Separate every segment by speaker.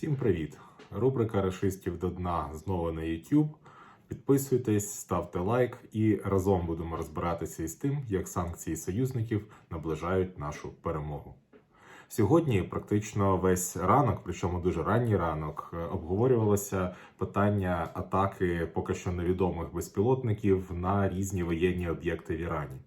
Speaker 1: Всім привіт! Рубрика Рашистів до дна знову на YouTube. Підписуйтесь, ставте лайк і разом будемо розбиратися із тим, як санкції союзників наближають нашу перемогу. Сьогодні практично весь ранок, причому дуже ранній ранок, обговорювалося питання атаки поки що невідомих безпілотників на різні воєнні об'єкти в Ірані.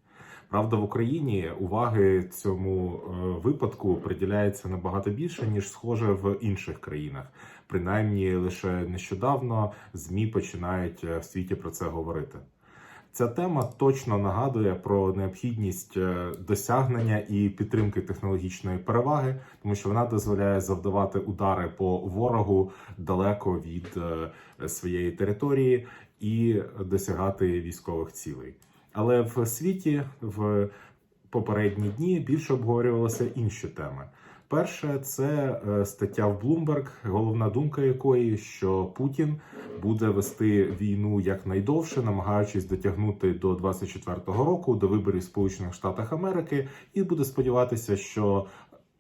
Speaker 1: Правда, в Україні уваги цьому е, випадку приділяється набагато більше ніж схоже в інших країнах. Принаймні, лише нещодавно змі починають е, в світі про це говорити. Ця тема точно нагадує про необхідність е, досягнення і підтримки технологічної переваги, тому що вона дозволяє завдавати удари по ворогу далеко від своєї території і досягати військових цілей. Але в світі в попередні дні більше обговорювалися інші теми. Перше, це е, стаття в Bloomberg, головна думка якої, що Путін буде вести війну якнайдовше, намагаючись дотягнути до 24-го року, до виборів Сполучених Штатах Америки, і буде сподіватися, що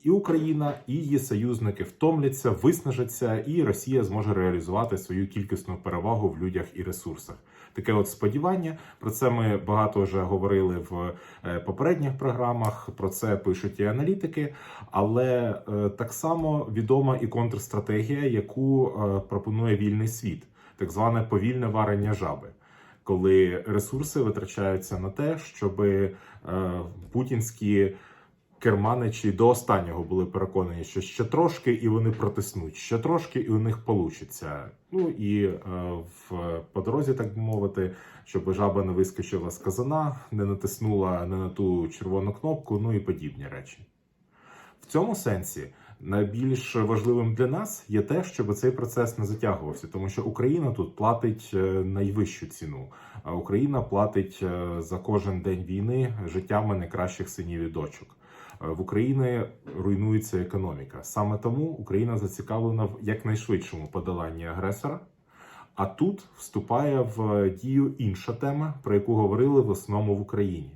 Speaker 1: і Україна, і її союзники втомляться, виснажаться, і Росія зможе реалізувати свою кількісну перевагу в людях і ресурсах. Таке от сподівання. Про це ми багато вже говорили в е, попередніх програмах. Про це пишуть і аналітики, але е, так само відома і контрстратегія, яку е, пропонує вільний світ, так зване повільне варення жаби. Коли ресурси витрачаються на те, щоб е, путінські керманичі до останнього були переконані, що ще трошки і вони протиснуть, ще трошки і у них получиться. Ну і е, в по дорозі, так би мовити, щоб жаба не вискочила з казана, не натиснула не на ту червону кнопку, ну і подібні речі. В цьому сенсі найбільш важливим для нас є те, щоб цей процес не затягувався, тому що Україна тут платить е, найвищу ціну. А Україна платить е, за кожен день війни життями найкращих синів і дочок. Е, В Україні руйнується економіка. Саме тому Україна зацікавлена в якнайшвидшому подоланні агресора. А тут вступає в дію інша тема, про яку говорили в основному в Україні.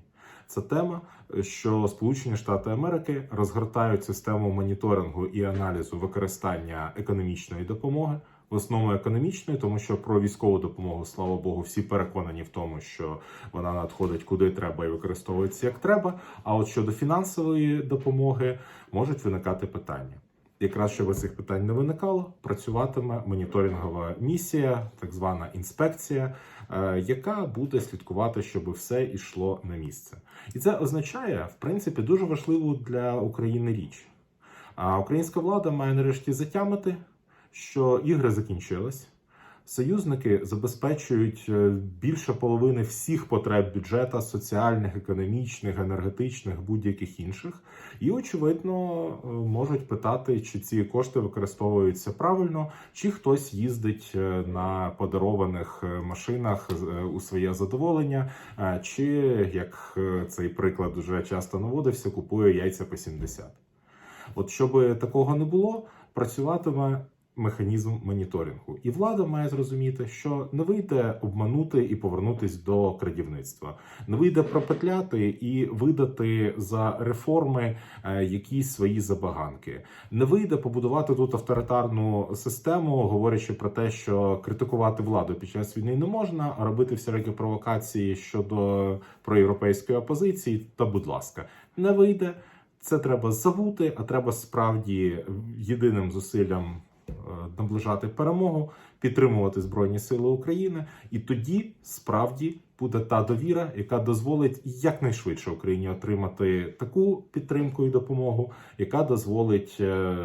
Speaker 1: Це тема, що Сполучені Штати Америки розгортають систему моніторингу і аналізу використання економічної допомоги, в основному економічної, тому що про військову допомогу, слава Богу, всі переконані в тому, що вона надходить куди треба і використовується як треба. А от щодо фінансової допомоги можуть виникати питання. Якраз щоб цих питань не виникало, працюватиме моніторингова місія, так звана інспекція, е, яка буде слідкувати, щоб все йшло на місце. І це означає, в принципі, дуже важливу для України річ. А українська влада має нарешті затямити, що ігри закінчились. Союзники забезпечують е, більше половини всіх потреб бюджета соціальних, економічних, енергетичних, будь-яких інших, і очевидно е, можуть питати, чи ці кошти використовуються правильно, чи хтось їздить е, на подарованих машинах у своє задоволення, чи як цей приклад уже часто наводився, купує яйця по 70. От щоб такого не було, працюватиме механізм моніторингу. І влада має зрозуміти, що не вийде обманути і повернутись до крадівництва, не вийде пропетляти і видати за реформи е, якісь свої забаганки. Не вийде побудувати тут авторитарну систему, говорячи про те, що критикувати владу під час війни не можна, а робити всілякі провокації щодо проєвропейської опозиції. Та, будь ласка, не вийде. Це треба забути, а треба справді єдиним зусиллям наближати перемогу, підтримувати Збройні Сили України, і тоді справді буде та довіра, яка дозволить якнайшвидше Україні отримати таку підтримку і допомогу, яка дозволить е,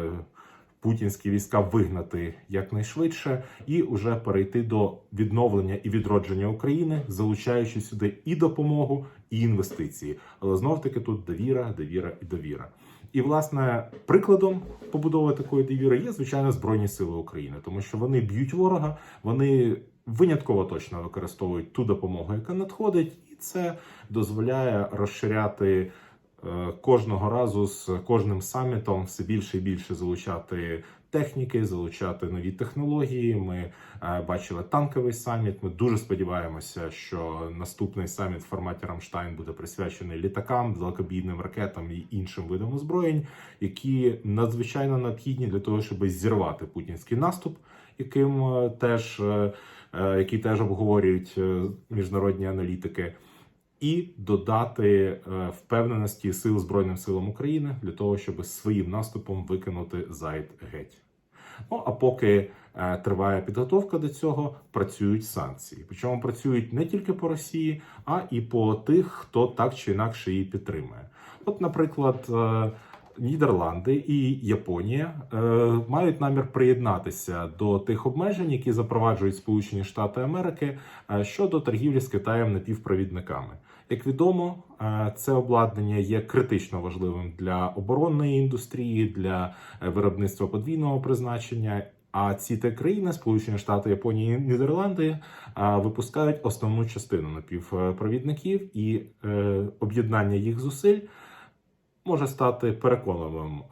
Speaker 1: путінські війська вигнати якнайшвидше і уже перейти до відновлення і відродження України, залучаючи сюди і допомогу, і інвестиції. Але знов таки тут довіра, довіра і довіра. І власне прикладом побудови такої довіри є звичайно збройні сили України, тому що вони б'ють ворога, вони винятково точно використовують ту допомогу, яка надходить, і це дозволяє розширяти кожного разу з кожним самітом все більше і більше залучати техніки, залучати нові технології. Ми е, бачили танковий саміт. Ми дуже сподіваємося, що наступний саміт в форматі Рамштайн буде присвячений літакам, далекобійним ракетам і іншим видам озброєнь, які надзвичайно необхідні для того, щоб зірвати путінський наступ, яким е, теж е, е, який теж обговорюють е, міжнародні аналітики. І додати е, впевненості сил збройним силам України для того, щоб своїм наступом викинути зайд геть. Ну а поки е, триває підготовка до цього, працюють санкції. Причому працюють не тільки по Росії, а і по тих, хто так чи інакше її підтримує. От, наприклад. е, Нідерланди і Японія мають намір приєднатися до тих обмежень, які запроваджують Сполучені Штати Америки щодо торгівлі з Китаєм напівпровідниками. Як відомо, е, це обладнання є критично важливим для оборонної індустрії, для е, виробництва подвійного призначення. А ці три країни, Сполучені Штати, Японія і Нідерланди, е, випускають основну частину напівпровідників, і об'єднання їх зусиль може стати переконливим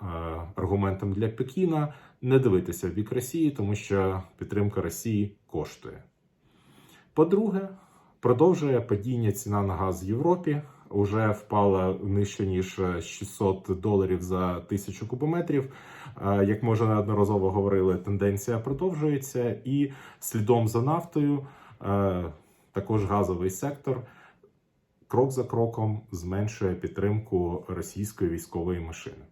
Speaker 1: аргументом для Пекіна не дивитися в бік Росії, тому що підтримка Росії коштує. По-друге, продовжує падіння ціна на газ в Європі. Уже впала нижче ніж 600 доларів за тисячу кубометрів. Е, Як ми вже неодноразово говорили, тенденція продовжується, і слідом за нафтою е, також газовий сектор крок за кроком зменшує підтримку російської військової машини.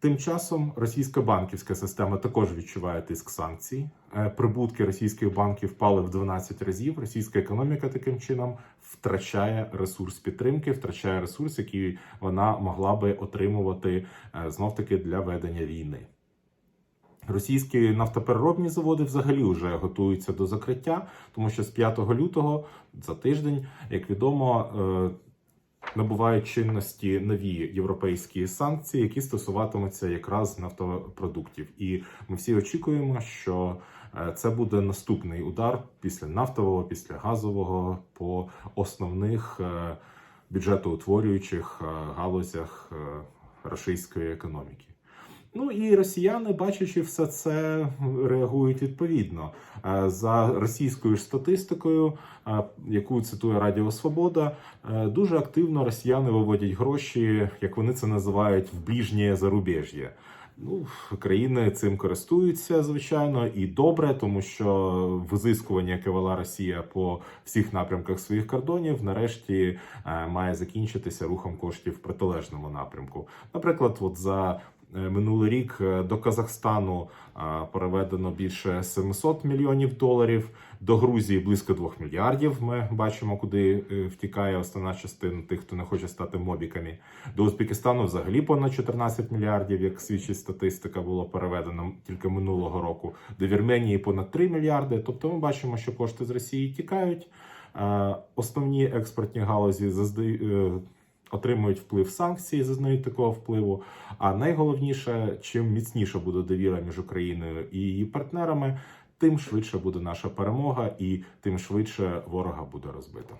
Speaker 1: Тим часом російська банківська система також відчуває тиск санкцій. Е, Прибутки російських банків впали в 12 разів. Російська економіка таким чином втрачає ресурс підтримки, втрачає ресурс, який вона могла би отримувати знов таки для ведення війни. Російські нафтопереробні заводи взагалі вже готуються до закриття, тому що з 5 лютого за тиждень, як відомо, е, набувають чинності нові європейські санкції, які стосуватимуться якраз нафтопродуктів. І ми всі очікуємо, що е, це буде наступний удар після нафтового, після газового по основних е, бюджетоутворюючих е, галузях російської економіки. Ну і росіяни, бачачи все це, реагують відповідно Е, за російською статистикою, е, яку цитує Радіо Свобода. е, Дуже активно росіяни виводять гроші, як вони це називають, в ближнє зарубіжжя. Ну, країни цим користуються звичайно і добре, тому що визискування, яке вела Росія по всіх напрямках своїх кордонів, нарешті має закінчитися рухом коштів в протилежному напрямку. Наприклад, от за минулий рік е, до Казахстану е, переведено більше 700 мільйонів доларів. До Грузії близько 2 мільярдів. Ми бачимо, куди е, втікає основна частина тих, хто не хоче стати мобіками. До Узбекистану взагалі понад 14 мільярдів, як свідчить статистика, було переведено тільки минулого року. До Вірменії понад 3 мільярди. Тобто, ми бачимо, що кошти з Росії тікають. Е, Основні експортні галузі е, Отримують вплив санкцій, зазнають такого впливу. А найголовніше, чим міцніша буде довіра між Україною і її партнерами, тим швидше буде наша перемога, і тим швидше ворога буде розбито.